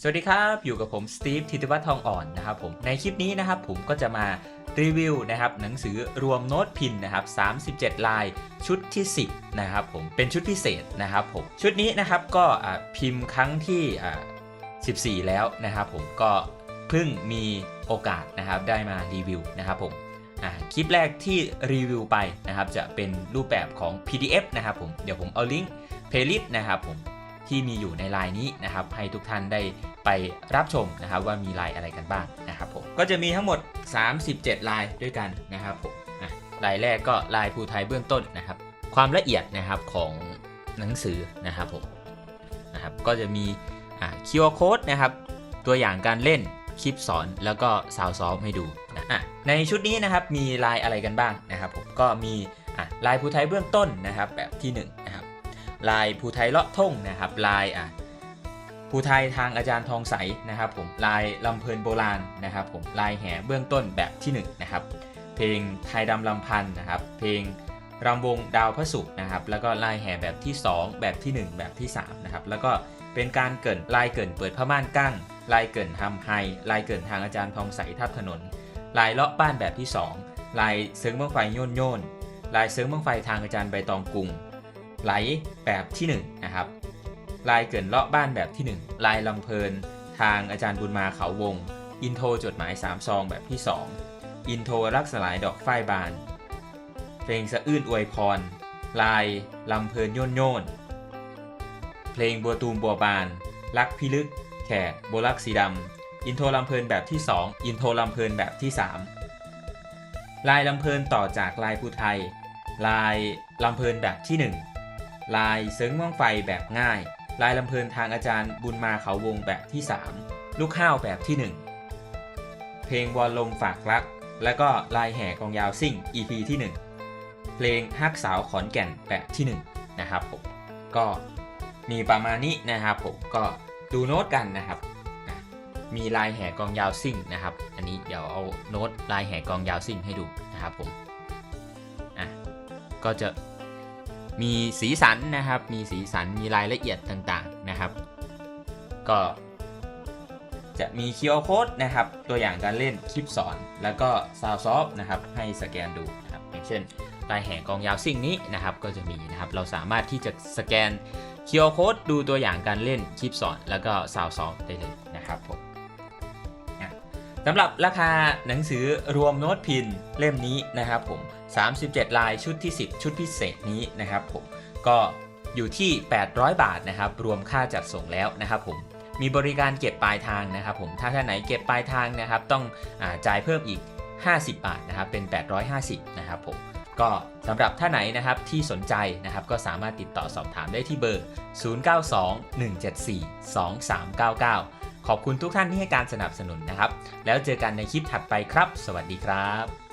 สวัสดีครับ อยู่กับผมสตีฟธิติวัฒน์ทองอ่อนนะครับผมในคลิปนี้นะครับผมก็จะมารีวิวนะครับหนังสือรวมโน้ตพินนะครับ37 ลายชุดที่ 10นะครับผมเป็นชุดพิเศษนะครับผมชุดนี้นะครับก็พิมพ์ครั้งที่ 14 แล้วนะครับผมก็เพิ่งมีโอกาสนะครับได้มารีวิวนะครับผมคลิปแรกที่รีวิวไปนะครับจะเป็นรูปแบบของ PDF นะครับผมเดี๋ยวผมเอาลิงก์เพลย์ลิสต์นะครับผม ที่มีอยู่ในไลน์นี้นะครับ ให้ทุกท่านได้ไปรับชมนะครับว่ามีลายอะไรกันบ้างนะครับผมก็จะมีทั้งหมด 37 ลายด้วยกันนะครับผมลายแรกก็ลายภูไทยเบื้องต้นนะครับ ความละเอียดนะครับของหนังสือนะครับผมนะครับก็จะมีอ่า QR code นะครับตัวอย่างการเล่นคลิปสอนแล้วก็ซาวซ้อมให้ดูนะะในชุดนี้นะครับมีลายอะไรกันบ้างนะครับผมก็มีลายภูไทยเบื้องต้นนะครับแบบที่หนึ่ง ลายภูไทยเลาะท่งนะครับ ลายอะภูไทยทางอาจารย์ทองใสนะครับผมลายลำเพลินโบราณนะครับผมลายแห่เบื้องต้นแบบที่1นะครับเพลงไทยดำลำพันธ์นะครับ เพลงรำวงดาวพระศุกร์นะครับ แล้วก็ลายแห่แบบที่ 2 แบบที่ 1 แบบที่3นะครับแล้วก็เป็นการเกินลายเกินเปิดผ้าม่านกั้ง ลายเกินทำไฮลายเกินทางอาจารย์ทองใสทับถนน ลายเลาะบ้านแบบที่ 2 ลายเซิงเมืองไฟโยนโยนลายเซิงเมืองไฟทางอาจารย์ใบตองกรุง ไหลแบบที่1นงนะครับลายเกินเลาะบ้านแบบที่ 1 ลายลำเพลิน ทางอาจารย์บุญมาเขาวง อินโทรจดหมาย3ซองแบบที่ 2 อินโทรรักสลายดอกฝ้ายบาน เพลงสะอื้นอวยพร ลายลำเพลินโยนโยนเพลงบัวตูมบัวบาน รักพิลึก แขกโบลักสีดำ อินโทรลำเพลินแบบที่ 2 อินโทรลำเพลินแบบที่ 3 ลายลำเพลินต่อจากลายภูไทย ลายลำเพลินแบบที่ 1 ลายเซิงมืองไฟแบบง่าย ลายลำเพลินทางอาจารย์บุญมาเขาวงแบบที่ 3 ลูกข้าวแบบที่ 1 เพลงวอลลมฝากรัก และก็ลายแห่กองยาวซิ่ง EP ที่ 1 เพลงฮักสาวขอนแก่นแบบที่ 1 นะครับผมก็มีประมาณนี้นะครับผมก็ดูโน้ตกันนะครับมีลายแห่กองยาวซิ่งนะครับ อันนี้เดี๋ยวเอาโน้ตลายแห่กองยาวซิ่งให้ดูนะครับผม อะ ก็จะ มีสีสันนะครับ มีสีสันมีรายละเอียดต่างๆนะครับ ก็จะมี QR code นะครับ ตัวอย่างการเล่นคลิปสอน แล้วก็ซาวซอฟนะครับให้สแกนดูนะครับอย่างเช่นลายแห่กองยาวซิ่งนี้นะครับ ก็จะมีนะครับเราสามารถที่จะสแกน QR code ดูตัวอย่างการเล่นคลิปสอน แล้วก็ซาวซอฟได้เลยนะครับผม สำหรับราคาหนังสือรวมโน้ตพินเล่มนี้นะครับผม 37 ลายชุดที่ 10 ชุดพิเศษนี้นะครับผมก็อยู่ที่ 800 บาทนะครับรวมค่าจัดส่งแล้วนะครับผมมีบริการเก็บปลายทางนะครับผมถ้าท่านไหนเก็บปลายทางนะครับต้องอจ่ายเพิ่มอีก 50 บาทนะครับเป็น 850 นะครับผมก็สำหรับท่านไหนนะครับที่สนใจนะครับก็สามารถติดต่อสอบถามได้ที่เบอร์ 0921742399 ขอบคุณทุกท่านที่ให้การสนับสนุนนะครับ แล้วเจอกันในคลิปถัดไปครับ สวัสดีครับ